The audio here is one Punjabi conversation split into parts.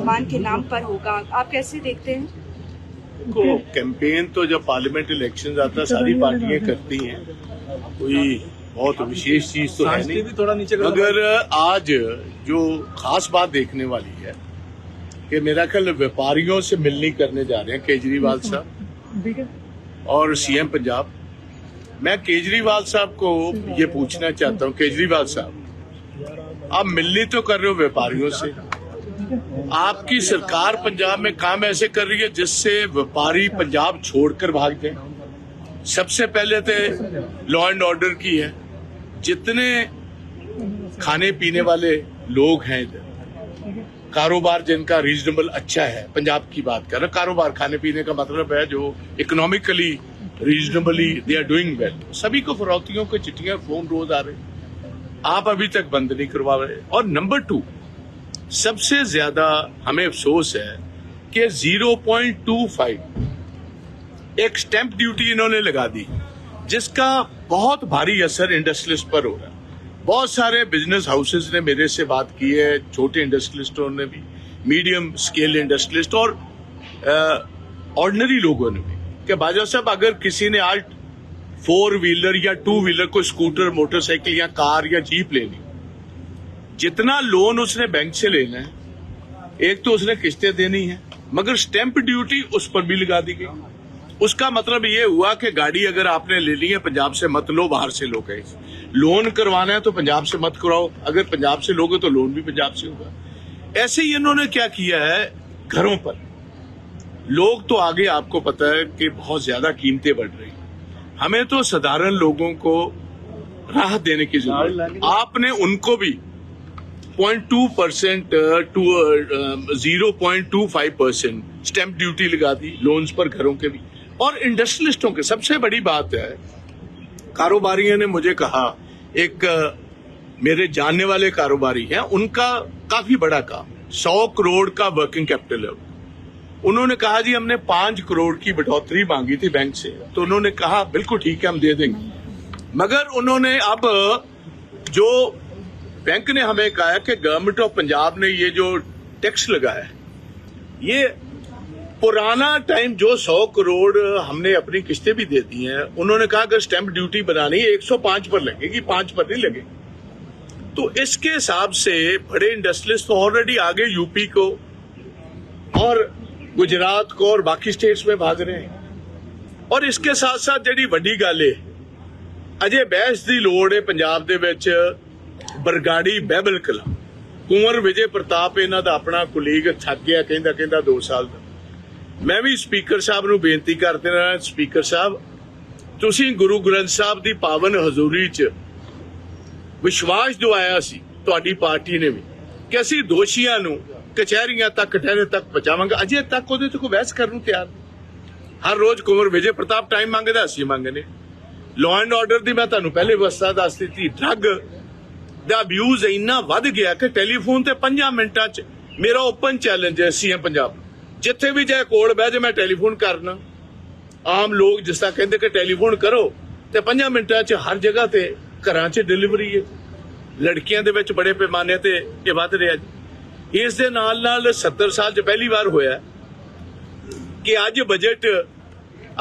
वर्तमान के नाम पर होगा। आप कैसे देखते हैं? देखो कैंपेन तो जब पार्लियामेंट इलेक्शन आता है सारी पार्टियाँ करती हैं कोई बहुत विशेष चीज़ तो है नहीं। थोड़ा नीचे मगर आज जो खास बात देखने वाली है कि मेरा ख्याल व्यापारियों से मिलनी करने जा रहे हैं केजरीवाल साहब। और सीएम पंजाब। मैं केजरीवाल साहब को ये पूछना चाहता हूँ केजरीवाल साहब आप मिलनी तो कर रहे हो व्यापारियों से? आपकी सरकार पंजाब में काम ऐसे कर रही है जिससे व्यापारी पंजाब छोड़कर भाग जाए? सबसे पहले तो लॉ एंड ऑर्डर की है। जितने खाने पीने वाले लोग हैं इधर, कारोबार जिनका रीजनेबल अच्छा है, पंजाब की बात कर रहे। कारोबार, खाने पीने का मतलब है जो economically reasonably they are doing well सभी को फरौतियों को चिट्ठियाँ फ़ोन रोज आ रहे आप अभी तक बंद नहीं करवा रहे। और नंबर टू सबसे ज़्यादा हमें अफसोस है कि 0.25 एक स्टैंप ड्यूटी इन्होंने लगा दी, जिसका बहुत भारी असर इंडस्ट्रियलिस्ट पर हो रहा है। बहुत सारे बिज़नेस हाउसेस ने मेरे से बात की है, छोटे इंडस्ट्रियलिस्टों ने भी, मीडियम स्केल इंडस्ट्रियलिस्ट और ऑर्डनरी लोगों ने भी, कि बाजा साहब, अगर किसी ने आज फोर व्हीलर या टू व्हीलर, कोई स्कूटर, मोटरसाइकिल या कार या जीप लेनी जितना लोन उसने बैंक से लेना है, एक तो उसने किस्तें देनी है, मगर स्टैंप ड्यूटी उस पर भी लगा दी गई। उसका मतलब ये हुआ कि गाड़ी अगर आपने ले ली है, पंजाब से मत लो, बाहर से लो कहीं लोन करवाना है तो पंजाब से मत कराओ, अगर पंजाब से लोगे तो लोन भी पंजाब से होगा। ऐसे ही इन्होंने क्या किया है, घरों पर। लोग तो आगे आपको पता है कि बहुत ज़्यादा कीमतें बढ़ रही हमें तो साधारण लोगों को राहत देने की ज़रूरत आपने उनको भी 0.2 percent to zero point two five percent stamp duty लगा दी लोन्स पर घरों के भी। और इंडस्ट्रियलिस्टों के, सबसे बड़ी बात है, कारोबारियों ने मुझे कहा, एक मेरे जानने वाले कारोबारी हैं, उनका काफ़ी बड़ा काम, सौ करोड़ का वर्किंग कैपिटल है। उन्होंने कहा, जी, हमने पाँच करोड़ की बढ़ोतरी मांगी थी बैंक से। तो उन्होंने कहा, बिल्कुल ठीक है, हम दे देंगे। मगर उन्होंने अब, जो बैंक ने हमें कहा है कि गवर्नमेंट ऑफ पंजाब ने ये जो टैक्स लगाया है ये पुराना टाइम जो 100 करोड़ हमने अपनी किस्तें भी दे दी हैं उन्होंने कहा अगर स्टैंप ड्यूटी बनानी है 105 पर लगेगी पांच पर नहीं लगेगी तो इसके हिसाब से बड़े इंडस्ट्रियलिस्ट तो ऑलरेडी आगे यूपी को और गुजरात को और बाकी स्टेट्स में भाग रहे हैं ਔਰ ਇਸਕੇ ਸਾਥ ਸਾਥ ਜਿਹੜੀ ਵੱਡੀ ਗੱਲ ਏ ਅਜੇ ਬਹਿਸ ਦੀ ਲੋੜ ਏ ਪੰਜਾਬ ਦੇ ਵਿੱਚ ਬਰਗਾੜੀ ਬਹਿਬਲ ਕਲਾ। ਕੁੰਵਰ ਵਿਜੇ ਪ੍ਰਤਾਪ ਇਹਨਾਂ ਦਾ ਆਪਣਾ ਕੁਲੀਗ ਥੱਕ ਗਿਆ, ਕਹਿੰਦਾ ਕਹਿੰਦਾ 2 ਸਾਲ ਦਾ। ਮੈਂ ਵੀ ਸਪੀਕਰ ਸਾਹਿਬ ਨੂੰ ਬੇਨਤੀ ਕਰਦੇ ਹਾਂ, ਸਪੀਕਰ ਸਾਹਿਬ, ਤੁਸੀਂ ਗੁਰੂ ਗ੍ਰੰਥ ਸਾਹਿਬ ਦੀ ਪਾਵਨ ਹਜ਼ੂਰੀ 'ਚ ਵਿਸ਼ਵਾਸ ਦਿਵਾਇਆ ਸੀ, ਤੁਹਾਡੀ ਪਾਰਟੀ ਨੇ ਵੀ, ਕਿ ਅਸੀਂ ਦੋਸ਼ੀਆਂ ਨੂੰ ਕਚਹਿਰੀਆਂ ਤੱਕ, ਠਹਿਰੇ ਤੱਕ ਪਹੁੰਚਾਵਾਂਗੇ। ਅਜੇ ਤੱਕ ਉਹਦੇ ਤੇ ਕੋਈ ਬਹਿਸ ਕਰਨ ਨੂੰ ਤਿਆਰ ਹਰ ਰੋਜ਼ ਕੁੰਵਰ ਵਿਜੇ ਪ੍ਰਤਾਪ ਟਾਈਮ ਮੰਗਦਾ, ਅਸੀਂ ਮੰਗਨੇ ਲਾਅ ਐਂਡ ਆਰਡਰ ਦੀ ਮੈਂ ਤੁਹਾਨੂੰ ਪਹਿਲੇ ਵਸਤਾ ਦੱਸ ਦਿੱਤੀ ਡਰੱਗ ਦਾ ਅਬਿਊਜ਼ ਇੰਨਾ ਵੱਧ ਗਿਆ ਕਿ ਟੈਲੀਫੋਨ ਤੇ 5 ਮਿੰਟਾਂ 'ਚ ਮੇਰਾ ਓਪਨ ਚੈਲੰਜ ਹੈ ਸੀਐਮ ਪੰਜਾਬ। ਜਿੱਥੇ ਵੀ ਜਾਏ ਕੋਲ ਬਹਿ ਜੇ ਮੈਂ ਟੈਲੀਫੋਨ ਕਰਨਾ। ਆਮ ਲੋਕ ਜਿਸ ਤਰ੍ਹਾਂ ਕਹਿੰਦੇ ਕਿ ਟੈਲੀਫੋਨ ਕਰੋ ਤੇ 5 ਮਿੰਟਾਂ 'ਚ ਹਰ ਜਗ੍ਹਾ ਤੇ ਘਰਾਂ 'ਚ ਡਿਲੀਵਰੀ ਹੈ। ਲੜਕੀਆਂ ਦੇ ਵਿੱਚ ਬੜੇ ਪੈਮਾਨੇ ਤੇ ਇਹ ਵੱਧ ਰਿਹਾ ਜੀ। ਇਸ ਦੇ ਨਾਲ ਨਾਲ 70 ਸਾਲ 'ਚ ਪਹਿਲੀ ਵਾਰ ਹੋਇਆ ਕਿ ਅੱਜ ਬਜਟ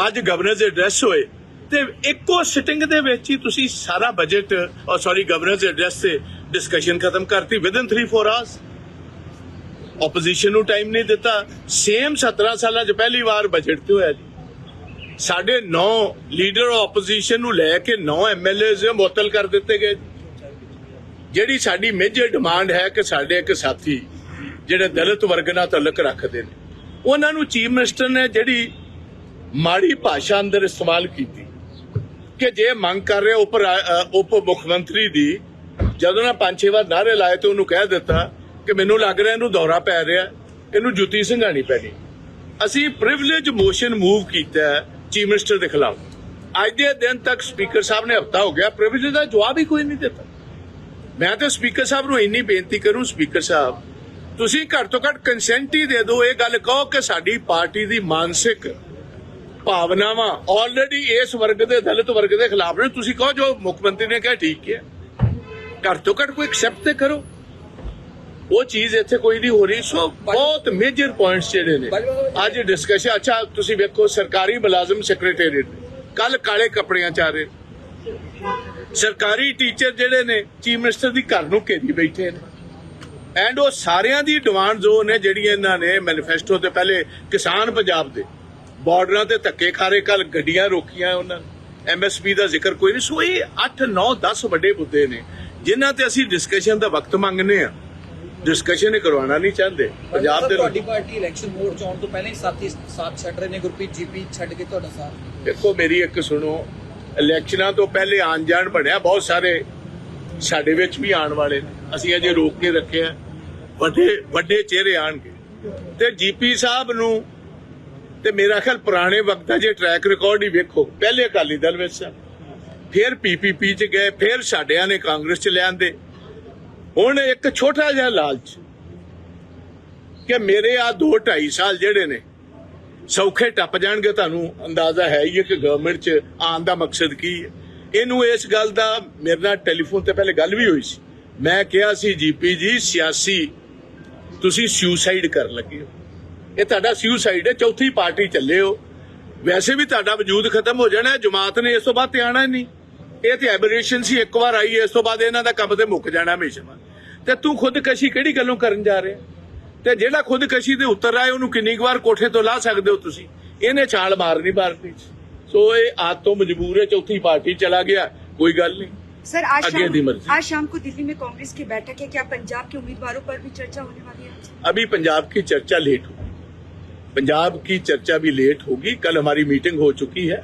ਅੱਜ ਗਵਰਨਰ ਦੇ ਐਡਰੈਸ ਹੋਏ। ਤੇ ਇੱਕੋ ਸਿਟਿੰਗ ਦੇ ਵਿੱਚ ਹੀ ਤੁਸੀਂ ਸਾਰਾ ਬਜਟ ਔਰ ਸੌਰੀ ਗਵਰਨਰਸ ਐਡਰੈਸ ਤੇ ਡਿਸਕਸ਼ਨ ਖਤਮ ਕਰਤੀ ਵਿਦਨ 3-4 ਆਵਰਸ ਆਪੋਜੀਸ਼ਨ ਨੂੰ ਟਾਈਮ ਨਹੀਂ ਦਿੱਤਾ। ਸੇਮ 17 ਸਾਲਾਂ 'ਚ ਪਹਿਲੀ ਵਾਰ ਬਜਟ ਤੇ ਹੋਇਆ ਜੀ। ਸਾਡੇ 9 ਲੀਡਰ ਆਪੋਜੀਸ਼ਨ ਨੂੰ ਲੈ ਕੇ 9 ਐਮਐਲਏਜ਼ ਮੁਅੱਤਲ ਕਰ ਦਿੱਤੇ ਗਏ ਜਿਹੜੀ ਸਾਡੀ ਮੇਜਰ ਡਿਮਾਂਡ ਹੈ ਕਿ ਸਾਡੇ ਇੱਕ ਸਾਥੀ, ਜਿਹੜੇ ਦਲਿਤ ਵਰਗ ਨਾਲ ਤਾਲੁਕ ਰੱਖਦੇ ਨੇ। ਉਹਨਾਂ ਨੂੰ ਚੀਫ ਮਿਨਿਸਟਰ ਨੇ ਜਿਹੜੀ ਮਾੜੀ ਭਾਸ਼ਾ ਅੰਦਰ ਇਸਤੇਮਾਲ ਕੀਤੀ। ਕਿ ਜੇ ਮੰਗ ਕਰ ਰਹੇ ਉਪ ਉਪ ਮੁੱਖ ਮੰਤਰੀ ਦੀ, ਜਦੋਂ ਨਾ ਪੰਜ ਛੇ ਵਾਰ ਨਾਰੇ ਲਾਏ ਤੇ ਉਹਨੂੰ ਕਹਿ ਦਿੱਤਾ ਕਿ ਮੈਨੂੰ ਲੱਗ ਰਿਹਾ ਇਹਨੂੰ ਦੌਰਾ ਪੈ ਰਿਹਾ, ਇਹਨੂੰ ਜੁੱਤੀ ਸੰਘਾਣੀ ਪੈਣੀ। ਅਸੀਂ ਪ੍ਰਿਵਿਲੇਜ ਮੋਸ਼ਨ ਮੂਵ ਕੀਤਾ ਚੀਫ ਮਿਨਿਸਟਰ ਦੇ ਖਿਲਾਫ। ਅੱਜ ਦੇ ਦਿਨ ਤੱਕ ਸਪੀਕਰ ਸਾਹਿਬ ਨੇ ਹਫਤਾ ਹੋ ਗਿਆ ਪ੍ਰਿਵਿਲੇਜ ਦਾ ਜਵਾਬ ਹੀ ਕੋਈ ਨਹੀਂ ਦਿੱਤਾ। ਮੈਂ ਤਾਂ ਸਪੀਕਰ ਸਾਹਿਬ ਨੂੰ ਇੰਨੀ ਬੇਨਤੀ ਕਰੂੰ, ਸਪੀਕਰ ਸਾਹਿਬ, ਤੁਸੀਂ ਘੱਟ ਤੋਂ ਘੱਟ ਕੰਸੈਂਟ ਹੀ ਦੇ ਦਿਓ, ਇਹ ਗੱਲ ਕਹੋ ਕਿ ਸਾਡੀ ਪਾਰਟੀ ਦੀ ਮਾਨਸਿਕ ਭਾਵਨਾਵਾਂ ਆਲਰੇਡੀ ਇਸ ਵਰਗ ਦੇ, ਦਲਿਤ ਵਰਗ ਦੇ ਖਿਲਾਫ ਨੇ। ਤੁਸੀਂ ਕਹੋ ਜੋ ਮੁੱਖ ਮੰਤਰੀ ਨੇ ਕਿਹਾ, ਠੀਕ ਹੈ ਘੱਟ ਤੋਂ ਘੱਟ ਕੋਈ ਐਕਸੈਪਟ ਤੇ ਕਰੋ। ਉਹ ਚੀਜ਼ ਇੱਥੇ ਕੋਈ ਨਹੀਂ ਹੋ ਰਹੀ। ਸੋ ਬਹੁਤ ਮੇਜਰ ਪੁਆਇੰਟਸ ਜਿਹੜੇ ਨੇ। ਅੱਜ ਡਿਸਕਸ਼ਨ ਅੱਛਾ, ਤੁਸੀਂ ਵੇਖੋ, ਸਰਕਾਰੀ ਮੁਲਾਜ਼ਮ ਸੈਕਟਰੀਏਟ ਕੱਲ ਕਾਲੇ ਕੱਪੜਿਆਂ ਚ ਆ ਰਹੇ ਸਰਕਾਰੀ ਟੀਚਰ ਜਿਹੜੇ ਨੇ ਚੀਫ ਮਿਨਿਸਟਰ ਦੀ ਘਰ ਨੂੰ ਘੇਰੀ ਬੈਠੇ ਨੇ। ਐਂਡ ਉਹ ਸਾਰਿਆਂ ਦੀ ਡਿਮਾਂਡ ਜੋ ਨੇ, ਜਿਹੜੀਆਂ ਇਹਨਾਂ ਨੇ ਮੈਨੀਫੈਸਟੋ ਤੇ ਪਹਿਲੇ ਕਿਸਾਨ ਪੰਜਾਬ ਦੇ। ਬਾਰਡਰਾਂ ਤੇ ਧੱਕੇ ਖਾਰੇ ਕੱਲ ਗੱਡੀਆਂ ਰੋਕੀਆਂ ਉਹਨਾਂ ਨੇ। ਐਮਐਸਪੀ ਦਾ ਜ਼ਿਕਰ ਕੋਈ ਨਹੀਂ। ਸੋ ਇਹ 8 9 10 ਵੱਡੇ ਮੁੱਦੇ ਨੇ ਜਿਨ੍ਹਾਂ ਤੇ ਅਸੀਂ ਡਿਸਕਸ਼ਨ ਦਾ ਵਕਤ ਮੰਗਨੇ ਆ ਡਿਸਕਸ਼ਨ ਇਹ ਕਰਵਾਉਣਾ ਨਹੀਂ ਚਾਹੁੰਦੇ। ਪੰਜਾਬ ਦੇ ਤੁਹਾਡੀ ਪਾਰਟੀ ਇਲੈਕਸ਼ਨ ਮੋਡ ਚ ਆਉਣ ਤੋਂ ਪਹਿਲਾਂ ਹੀ ਸਾਥੀ ਸਾਥ ਛੱਡ ਰਹੇ ਨੇ ਗੁਰਪ੍ਰੀਤ ਜੀਪੀ ਛੱਡ ਕੇ ਤੁਹਾਡਾ ਸਾਥ। ਦੇਖੋ ਮੇਰੀ ਇੱਕ ਸੁਣੋ ਇਲੈਕਸ਼ਨਾਂ ਤੋਂ ਪਹਿਲੇ ਆਣ ਜਾਣ ਬਣਿਆ। ਬਹੁਤ ਸਾਰੇ ਸਾਡੇ ਵਿੱਚ ਵੀ ਆਉਣ ਵਾਲੇ ਨੇ। ਅਸੀਂ ਅਜੇ ਰੋਕ ਕੇ ਰੱਖਿਆ ਵੱਡੇ ਵੱਡੇ ਚਿਹਰੇ ਆਣਗੇ। ਤੇ ਜੀਪੀ ਸਾਹਿਬ ਨੂੰ ਤੇ ਮੇਰਾ ਖਿਆਲ ਪੁਰਾਣੇ ਵਕਤ ਦਾ ਜੇ ਟਰੈਕ ਰਿਕਾਰਡ ਹੀ ਵੇਖੋ, ਪਹਿਲੇ ਅਕਾਲੀ ਦਲ ਵਿੱਚ ਸਨ ਫਿਰ ਪੀਪੀਪੀ ਚ ਗਏ, ਫਿਰ ਸਾਡਿਆਂ ਨੇ ਕਾਂਗਰਸ ਚ ਲਿਆਂਦੇ ਹੁਣ ਇੱਕ ਛੋਟਾ ਜਿਹਾ ਲਾਲਚ ਕਿ ਮੇਰੇ ਆ 2 2.5 ਸਾਲ ਜਿਹੜੇ ਨੇ, ਸੌਖੇ ਟੱਪ ਜਾਣਗੇ, ਤੁਹਾਨੂੰ ਅੰਦਾਜ਼ਾ ਹੈ ਹੀ ਹੈ ਕਿ ਗਵਰਨਮੈਂਟ 'ਚ ਆਉਣ ਦਾ ਮਕਸਦ ਕੀ ਹੈ। ਇਹਨੂੰ ਇਸ ਗੱਲ ਦਾ ਮੇਰੇ ਨਾਲ ਟੈਲੀਫੋਨ ਤੇ ਪਹਿਲੇ ਗੱਲ ਵੀ ਹੋਈ ਸੀ। ਮੈਂ ਕਿਹਾ ਸੀ, ਜੀਪੀ ਜੀ, ਸਿਆਸੀ ਤੁਸੀਂ ਸੁਸਾਈਡ ਕਰਨ ਲੱਗੇ ਹੋ। ਇਹ ਤੁਹਾਡਾ ਸੁਸਾਈਡ ਹੈ ਚੌਥੀ ਪਾਰਟੀ ਚੱਲੇ ਹੋ ਵੈਸੇ ਵੀ ਤੁਹਾਡਾ ਵਜੂਦ ਖਤਮ ਹੋ ਜਾਣਾ ਹੈ ਜਮਾਤ ਨੇ ਇਸ ਤੋਂ ਬਾਅਦ ਤੇ ਆਣਾ ਹੀ ਨਹੀਂ ਇਹ ਤੇ ਐਬਰੇਸ਼ਨ ਸੀ ਇੱਕ ਵਾਰ ਆਈ ਹੈ, ਇਸ ਤੋਂ ਬਾਅਦ ਇਹਨਾਂ ਦਾ ਕੰਮ ਤੇ ਮੁੱਕ ਜਾਣਾ ਹਮੇਸ਼ਾ ਤੇ ਤੂੰ ਖੁਦਕਸ਼ੀ ਕਿਹੜੀ ਗੱਲੋਂ ਕਰਨ ਜਾ ਰਿਹਾ ਤੇ ਜਿਹੜਾ ਖੁਦਕਸ਼ੀ ਦੇ ਉੱਤਰ ਆਏ ਉਹਨੂੰ ਕਿੰਨੀ ਕੁ ਵਾਰ ਕੋਠੇ ਤੋਂ ਲਾ ਸਕਦੇ ਹੋ ਤੁਸੀਂ ਇਹਨੇ ਛਾਲ ਮਾਰਨੀ ਭਾਰਤੀ ਚ ਸੋ ਇਹ ਆਦ ਤੋਂ ਮਜਬੂਰ ਹੈ ਚੌਥੀ ਪਾਰਟੀ ਚਲਾ ਗਿਆ ਕੋਈ ਗੱਲ ਨਹੀਂ सर आज आगे दी शाम मर्जी। आज शाम को दिल्ली में कांग्रेस की बैठक है क्या पंजाब के उम्मीदवारों पर भी चर्चा होने वाली है आज? अभी पंजाब की चर्चा लेट होगी पंजाब की चर्चा भी लेट होगी। कल हमारी मीटिंग हो चुकी है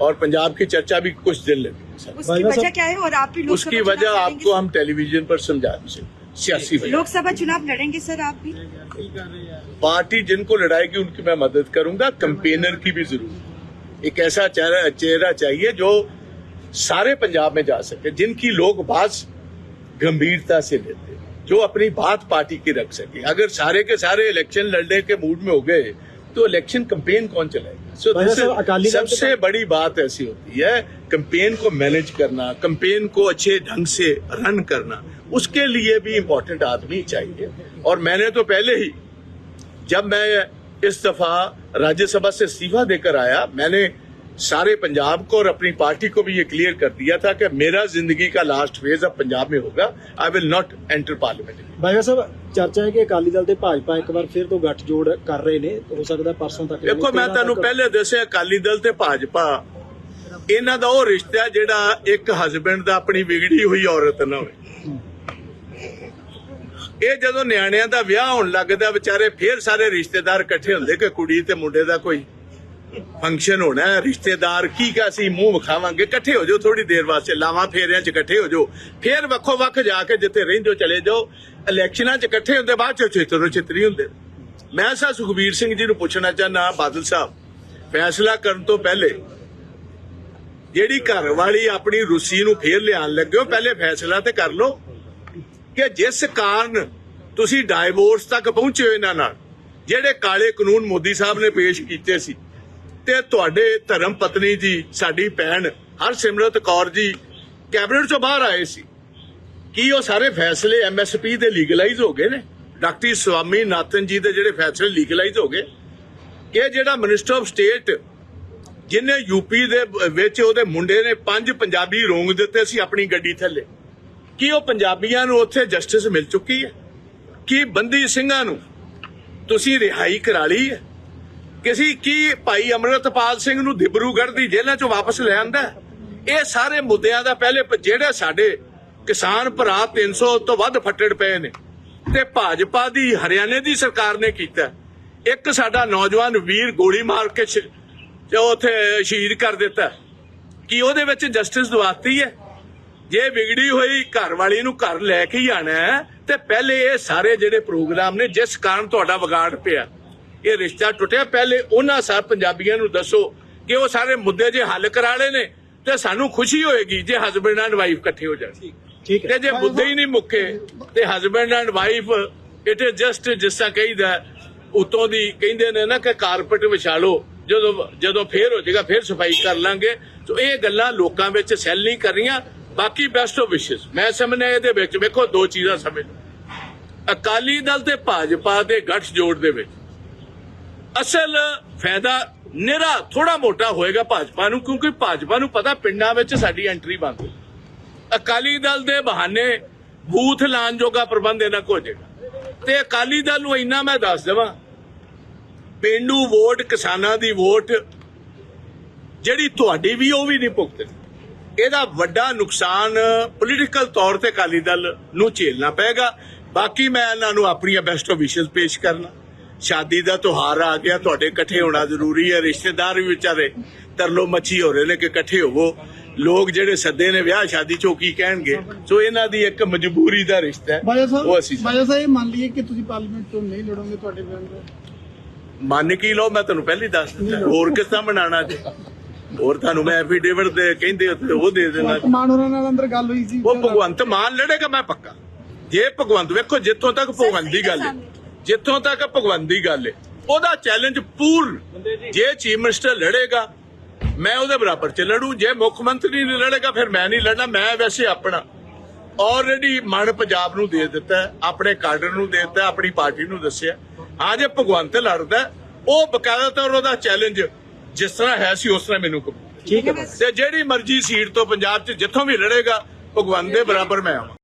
और पंजाब की चर्चा भी कुछ दिन लगेगी सर। उसकी वजह क्या है और आप भी उसकी वजह आपको हम टेलीविज़न पर समझा सियासी वजह। लोकसभा चुनाव लड़ेंगे सर आप भी? पार्टी जिनको लड़ाएगी उनकी मैं मदद करूँगा। कंपेनर की भी ज़रूरत एक ऐसा चेहरा चेहरा चाहिए जो सारे पंजाब में जा सके जिनकी लोग बात गंभीरता से लेते हैं, जो अपनी बात पार्टी की रख सके। अगर सारे के सारे इलेक्शन लड़ने के मूड में हो गए तो इलेक्शन कंपेन कौन चलाएगा? So is- अकाली सबसे बड़ी बात ऐसी होती है कंपेन को मैनेज करना कंपेन को अच्छे ढंग से रन करना उसके लिए भी इम्पोर्टेंट आदमी चाहिए। और मैंने तो पहले ही जब मैं इस दफ़ा राज्यसभा से इस्तीफा देकर आया मैंने सारे पंजाब को और अपनी पार्टी को भी ये क्लियर कर दिया था कि मेरा जिंदगी का लास्ट फेज अब पंजाब में होगा I will not enter parliament ਬਾਈਵਾ ਸਾਹਿਬ ਚਰਚਾ ਹੈ ਕਿ ਅਕਾਲੀ ਦਲ ਤੇ ਭਾਜਪਾ ਇੱਕ ਵਾਰ ਫਿਰ ਤੋਂ ਗੱਠਜੋੜ ਕਰ ਰਹੇ ਨੇ ਹੋ ਸਕਦਾ ਪਰਸੋਂ ਤੱਕ ਦੇਖੋ ਮੈਂ ਤੁਹਾਨੂੰ ਪਹਿਲੇ ਦੱਸਿਆ ਅਕਾਲੀ ਦਲ ਤੇ ਭਾਜਪਾ ਇਹਨਾਂ ਦਾ ਉਹ ਰਿਸ਼ਤਾ ਜਿਹੜਾ ਇੱਕ ਹਸਬੰਡ ਦਾ ਆਪਣੀ ਵਿਗੜੀ ਹੋਈ ਔਰਤ ਨਾਲ ਹੋਵੇ ਇਹ ਜਦੋਂ ਨਿਆਣਿਆਂ ਦਾ ਵਿਆਹ ਹੋਣ ਲੱਗਦਾ ਵਿਚਾਰੇ ਫੇਰ ਸਾਰੇ ਰਿਸ਼ਤੇਦਾਰ ਇਕੱਠੇ ਹੁੰਦੇ ਕਿ ਕੁੜੀ ਤੇ ਮੁੰਡੇ ਦਾ ਕੋਈ ਫੰਕਸ਼ਨ ਹੋਣਾ ਹੈ, ਰਿਸ਼ਤੇਦਾਰ ਕੀ ਕਾ ਸੀ ਮੂੰਹ ਵਿਖਾਵਾਂਗੇ? ਇਕੱਠੇ ਹੋ ਜਾਓ ਥੋੜੀ ਦੇਰ ਵਾਸਤੇ ਲਾਵਾਂ ਫੇਰਿਆਂ 'ਚ ਇਕੱਠੇ ਹੋ ਜਾਓ। ਫੇਰ ਵੱਖੋ ਵੱਖ ਜਾ ਕੇ ਜਿੱਥੇ ਰਹਿੰਦੇ ਚਲੇ ਜਾਓ। ਇਲੈਕਸ਼ਨਾਂ 'ਚ ਇਕੱਠੇ ਹੁੰਦੇ, ਬਾਅਦ 'ਚ ਚਿੱਤਰੋ ਚਿੱਤਰੀ ਹੁੰਦੇ। ਮੈਂ ਸਾ ਸੁਖਬੀਰ ਸਿੰਘ ਜੀ ਨੂੰ ਪੁੱਛਣਾ ਚਾਹਨਾ ਬਾਦਲ ਸਾਹਿਬ, ਫੈਸਲਾ ਕਰਨ ਤੋਂ ਪਹਿਲੇ ਜਿਹੜੀ ਘਰ ਵਾਲੀ ਆਪਣੀ ਰੁੱਸੀ ਨੂੰ ਫੇਰ ਲਿਆਣ ਲੱਗੇ ਹੋ, ਪਹਿਲੇ ਫੈਸਲਾ ਤੇ ਕਰ ਲਓ ਕਿ ਜਿਸ ਕਾਰਨ ਤੁਸੀਂ ਡਾਈਵੋਰਸ ਤੱਕ ਪਹੁੰਚੇ ਹੋ ਇਹਨਾਂ ਨਾਲ, ਜਿਹੜੇ ਕਾਲੇ ਕਾਨੂੰਨ ਮੋਦੀ ਸਾਹਿਬ ਨੇ ਪੇਸ਼ ਕੀਤੇ ਸੀ। ਤੇ ਤੁਹਾਡੇ ਧਰਮ ਪਤਨੀ ਜੀ, ਸਾਡੀ ਭੈਣ ਹਰਸਿਮਰਤ ਕੌਰ ਜੀ ਕੈਬਨਿਟ ਚੋਂ ਬਾਹਰ ਆਏ ਸੀ। ਕੀ ਉਹ ਸਾਰੇ ਫੈਸਲੇ ਐਮਐਸਪੀ ਦੇ ਲੀਗਲਾਈਜ਼ ਹੋ ਗਏ ਨੇ? ਡਾਕਟਰ ਸਵਾਮੀ ਨਾਥਨ ਜੀ ਦੇ ਜਿਹੜੇ ਫੈਸਲੇ ਲੀਗਲਾਈਜ਼ ਹੋ ਗਏ। ਕਿ ਜਿਹੜਾ ਮਿਨਿਸਟਰ ਆਫ ਸਟੇਟ ਜਿਹਨੇ ਯੂਪੀ ਦੇ ਵਿੱਚ ਉਹਦੇ ਮੁੰਡੇ ਨੇ ਪੰਜ ਪੰਜਾਬੀ ਰੋਂਗ ਦਿੱਤੇ ਸੀ ਆਪਣੀ ਗੱਡੀ ਥੱਲੇ। ਕੀ ਉਹ ਪੰਜਾਬੀਆਂ ਨੂੰ ਉੱਥੇ ਜਸਟਿਸ ਮਿਲ ਚੁੱਕੀ ਹੈ? ਕੀ ਬੰਦੀ ਸਿੰਘਾਂ ਨੂੰ ਤੁਸੀਂ ਰਿਹਾਈ ਕਰਾ ਲਈ ਹੈ? ਕਿਸੇ ਕੀ ਭਾਈ ਅਮਰਤਪਾਲ ਸਿੰਘ ਨੂੰ ਦਿਬਰੂਗੜ੍ਹ ਦੀ ਜੇਲ੍ਹਾਂ ਚੋਂ ਵਾਪਸ ਲੈ ਆਂਦਾ ਇਹ ਸਾਰੇ ਮੁੱਦਿਆਂ ਦਾ ਪਹਿਲੇ ਜਿਹੜੇ ਸਾਡੇ ਕਿਸਾਨ ਭਰਾ 300 ਤੋਂ ਵੱਧ ਫੱਟੜ ਪਏ ਨੇ ਤੇ ਭਾਜਪਾ ਦੀ, ਹਰਿਆਣੇ ਦੀ ਸਰਕਾਰ ਨੇ ਕੀਤਾ ਇੱਕ ਸਾਡਾ ਨੌਜਵਾਨ ਵੀਰ ਗੋਲੀ ਮਾਰ ਕੇ ਸ਼- ਉੱਥੇ ਸ਼ਹੀਦ ਕਰ ਦਿੱਤਾ ਕਿ ਉਹਦੇ ਵਿੱਚ ਜਸਟਿਸ ਦਵਾਤੀ ਹੈ? ਜੇ ਵਿਗੜੀ ਹੋਈ ਘਰ ਵਾਲੀ ਨੂੰ ਘਰ ਲੈ ਕੇ ਹੀ ਆਣਾ ਤੇ ਪਹਿਲੇ ਇਹ ਸਾਰੇ ਜਿਹੜੇ ਪ੍ਰੋਗਰਾਮ ਨੇ, ਜਿਸ ਕਾਰਨ ਤੁਹਾਡਾ ਵਿਗਾੜ ਪਿਆ। ਇਹ ਰਿਸ਼ਤਾ ਟੁੱਟਿਆ। ਪਹਿਲੇ ਉਹਨਾਂ ਸਾਰੇ ਪੰਜਾਬੀਆਂ ਨੂੰ ਦੱਸੋ ਕਿ ਉਹ ਸਾਰੇ ਮੁੱਦੇ ਜੇ ਹੱਲ ਕਰਾ ਲਏ ਨੇ ਤੇ ਸਾਨੂੰ ਖੁਸ਼ੀ ਹੋਏਗੀ ਜੇ ਹਸਬੰਡ ਐਂਡ ਵਾਈਫ ਇਕੱਠੇ ਹੋ ਜਾਣ। ਠੀਕ ਹੈ। ਤੇ ਜੇ ਮੁੱਦੇ ਹੀ ਨਹੀਂ ਮੁੱਕੇ ਤੇ husband and wife it is just ਜਿਸ ਤਰ੍ਹਾਂ ਕਹੀਦਾ ਉਤੋਂ ਦੀ ਕਹਿੰਦੇ ਨੇ ਨਾ ਕਿ ਕਾਰਪਟ ਵਿਛਾ ਲਓ ਜਦੋਂ ਜਦੋਂ ਫੇਰ ਹੋ ਜਾਏਗਾ ਫੇਰ ਸਫ਼ਾਈ ਕਰ ਲਾਂਗੇ। ਸੋ ਇਹ ਗੱਲਾਂ ਲੋਕਾਂ ਵਿੱਚ ਸੈੱਲ ਨਹੀਂ ਕਰ ਰਹੀਆਂ। ਬਾਕੀ ਬੈਸਟ ਆਫ ਵਿਸ਼ੇਸ ਮੈਂ ਸਮਝਦਾ ਇਹਦੇ ਵਿੱਚ ਵੇਖੋ ਦੋ ਚੀਜ਼ਾਂ ਸਮਝ। ਅਕਾਲੀ ਦਲ ਤੇ ਭਾਜਪਾ ਦੇ ਗੱਠਜੋੜ ਦੇ ਵਿੱਚ। ਅਸਲ ਫਾਇਦਾ ਨਿਹਰਾ ਥੋੜਾ ਮੋਟਾ ਹੋਏਗਾ ਭਾਜਪਾ ਨੂੰ, ਕਿਉਂਕਿ ਭਾਜਪਾ ਨੂੰ ਪਤਾ ਪਿੰਡਾਂ ਵਿੱਚ ਸਾਡੀ ਐਂਟਰੀ ਬੰਦ ਅਕਾਲੀ ਦਲ ਦੇ ਬਹਾਨੇ ਬੂਥ ਲਾਣ ਜੋਗਾ ਪ੍ਰਬੰਧ ਇਹਨਾਂ ਕੋ ਹੋ ਜਾਏਗਾ ਤੇ ਅਕਾਲੀ ਦਲ ਨੂੰ ਇੰਨਾ ਮੈਂ ਦੱਸ ਦੇਵਾਂ, ਪਿੰਡੂ ਵੋਟ, ਕਿਸਾਨਾਂ ਦੀ ਵੋਟ, ਜਿਹੜੀ ਤੁਹਾਡੀ ਵੀ, ਉਹ ਵੀ ਨਹੀਂ ਭੁਗਤਣੀ। ਇਹਦਾ ਵੱਡਾ ਨੁਕਸਾਨ ਪੋਲੀਟੀਕਲ ਤੌਰ ਤੇ ਅਕਾਲੀ ਦਲ ਨੂੰ ਝੇਲਣਾ ਪਏਗਾ। ਬਾਕੀ ਮੈਂ ਇਹਨਾਂ ਨੂੰ ਆਪਣੀਆਂ ਬੈਸਟ ਵਿਸ਼ੇਸ ਪੇਸ਼ ਕਰਨਾ। ਸ਼ਾਦੀ ਦਾ ਤਿਉਹਾਰ ਆ ਗਿਆ ਤੁਹਾਡੇ ਇਕੱਠੇ ਹੋਣਾ ਜ਼ਰੂਰੀ ਹੈ ਰਿਸ਼ਤੇਦਾਰ ਵੀ ਵਿਚਾਰੇ ਤਰਲੋ ਮੱਛੀ ਹੋ ਰਹੇ ਨੇ ਕਿ ਇਕੱਠੇ ਹੋਵੋ। ਲੋਕ ਜਿਹੜੇ ਸੱਦੇ ਨੇ ਵਿਆਹ ਸ਼ਾਦੀ ਚੋਂ ਕੀ ਕਹਿਣਗੇ? ਸੋ ਇਹਨਾਂ ਦੀ ਇੱਕ ਮਜਬੂਰੀ ਦਾ ਰਿਸ਼ਤਾ ਹੈ ਉਹ ਅਸੀਂ ਸਾਹਿਬ ਬਾਜਾ ਸਾਹਿਬ ਮੰਨ ਲਈਏ ਕਿ ਤੁਸੀਂ ਪਾਰਲੀਮੈਂਟ ਤੋਂ ਨਹੀਂ ਲੜੋਗੇ ਤੁਹਾਡੇ ਵਿਰੁੱਧ ਮੰਨ ਕੀ ਲਓ ਮੈਂ ਤੁਹਾਨੂੰ ਪਹਿਲੀ ਦੱਸ ਦਿੱਤਾ। ਹੋਰ ਕਿਸ ਤਰ੍ਹਾਂ ਬਣਾਉਣਾ ਜੀ? ਹੋਰ ਤੁਹਾਨੂੰ ਮੈਂ ਐਫੀਡੇਵਿਟ ਦੇ ਕਹਿੰਦੇ ਉਹ ਦੇ ਦੇਣਾ। ਮਾਨ ਹੋਰਾਂ ਨਾਲ ਅੰਦਰ ਗੱਲ ਹੋਈ ਸੀ। ਉਹ ਭਗਵੰਤ ਮਾਨ ਲੜੇਗਾ ਮੈਂ ਪੱਕਾ। ਜੇ ਭਗਵੰਤ ਵੇਖੋ ਜਿੱਥੋਂ ਤੱਕ ਭਗਵੰਤ ਦੀ ਗੱਲ ਹੈ। ਜਿੱਥੋਂ ਤੱਕ ਭਗਵੰਤ ਦੀ ਗੱਲ ਹੈ ਉਹਦਾ ਚੈਲੰਜ ਪੂਰਨ ਜੇ। ਚੀਫ ਮਿਨਿਸਟਰ ਲੜੇਗਾ ਮੈਂ ਉਹਦੇ ਬਰਾਬਰ ਚ ਲੜੂ। ਜੇ ਮੁੱਖ ਮੰਤਰੀ ਨਹੀਂ ਲੜੇਗਾ ਫਿਰ ਮੈਂ ਨਹੀਂ ਲੜਨਾ ਮੈਂ ਵੈਸੇ ਆਪਣਾ ਆਲਰੇਡੀ ਮਨ ਪੰਜਾਬ ਨੂੰ ਦੇ ਦਿੱਤਾ ਆਪਣੇ ਕਾਡਰ ਨੂੰ ਦੇ ਦਿੱਤਾ ਆਪਣੀ ਪਾਰਟੀ ਨੂੰ ਦੱਸਿਆ ਹਾਂ। ਜੇ ਭਗਵੰਤ ਲੜਦਾ ਉਹ ਬਕਾਇਦਾ ਤੌਰ ਉਹਦਾ ਚੈਲੰਜ ਜਿਸ ਤਰ੍ਹਾਂ ਹੈ ਸੀ ਉਸ ਤਰ੍ਹਾਂ ਮੈਨੂੰ ਕਬੂਲ ਠੀਕ ਹੈ ਤੇ ਜਿਹੜੀ ਮਰਜ਼ੀ ਸੀਟ ਤੋਂ ਪੰਜਾਬ 'ਚ ਜਿੱਥੋਂ ਵੀ ਲੜੇਗਾ ਭਗਵੰਤ ਦੇ ਬਰਾਬਰ ਮੈਂ ਆਵਾਂ।